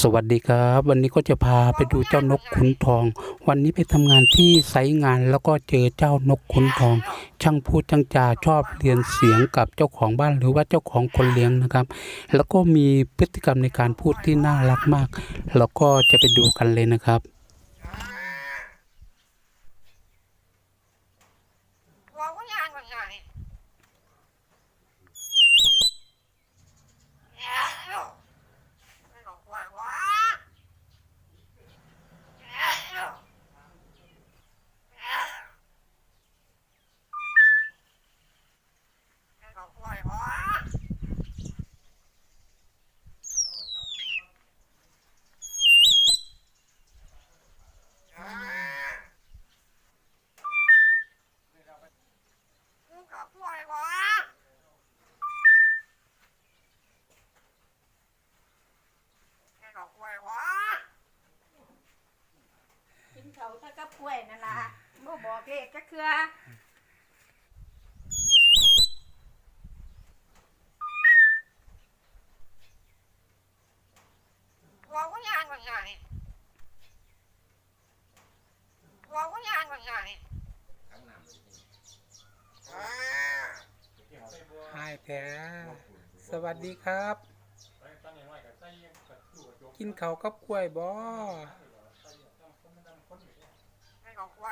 สวัสดีครับ วันนี้ก็จะพาไปดูเจ้านกขุนทอง วันนี้ไปทำงานที่ไซงานแล้วก็เจอเจ้านกขุนทอง ช่างพูดช่างจาชอบเรียนเสียงกับเจ้าของบ้านหรือว่าเจ้าของคนเลี้ยงนะครับ แล้วก็มีพฤติกรรมในการพูดที่น่ารักมาก แล้วก็จะไปดูกันเลยนะครับเราก็ยานเหมือนกัน พื่อกับกล้วยนั่นล่ะบ่บอกกเทื่อบอกว่ายางว่าไงบอกว่ายางว่าไงอหายแผลสวัสดีครับ กินเขาวกับกล้วยบ่ กัสบไหว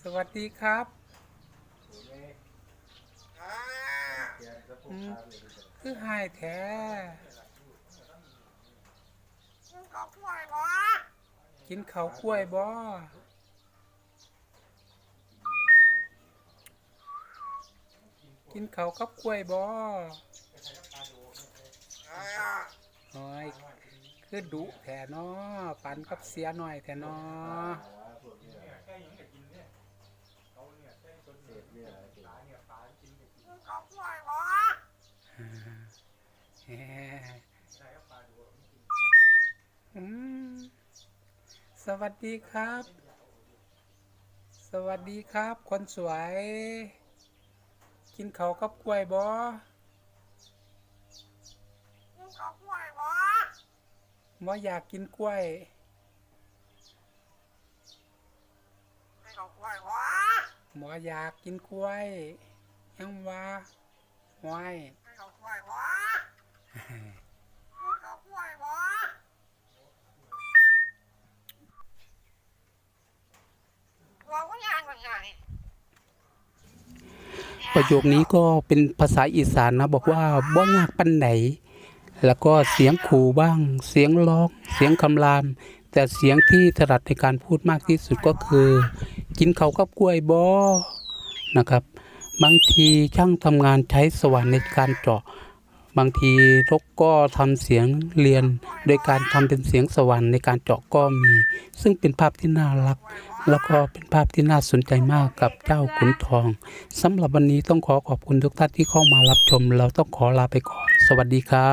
สวัสดีครับคือหายแท้เขาควยหัวกินเขากล้วยบ่ กินเขากับกล้วยบอหอยคือดุแถนอปันกับเสียหน่อยแถนอสวัสดีครับ สวัสดีครับ คนสวย กินเขากับกล้วยบ่กินข้าวกล้วยบ่บ่อยากกินกล้วย กินข้าวกล้วยบ่หมออยากกินกล้วย ยังว่าหวยกินข้าวกล้วยบ่กินข้าวกล้วยบ่ว่าก็ยังก็ยัง ประโยคนี้ก็เป็นภาษาอีสานนะบอกว่าบ่ยากปันไหน แล้วก็เสียงขู่บ้าง เสียงร้อง เสียงคำราม แต่เสียงที่ถนัดในการพูดมากที่สุดก็คือ กินเขากับกล้วยบอนะครับ บางทีช่างทำงานใช้สว่านในการเจาะ บางทีนกก็ทำเสียงเรียน โดยการทำเป็นเสียงสวรรค์ในการเจาะก็มี ซึ่งเป็นภาพที่น่ารัก แล้วก็เป็นภาพที่น่าสนใจมากกับเจ้าขุนทองสำหรับวันนี้ต้องขอขอบคุณทุกท่านที่เข้ามารับชม เราต้องขอลาไปก่อน สวัสดีครับ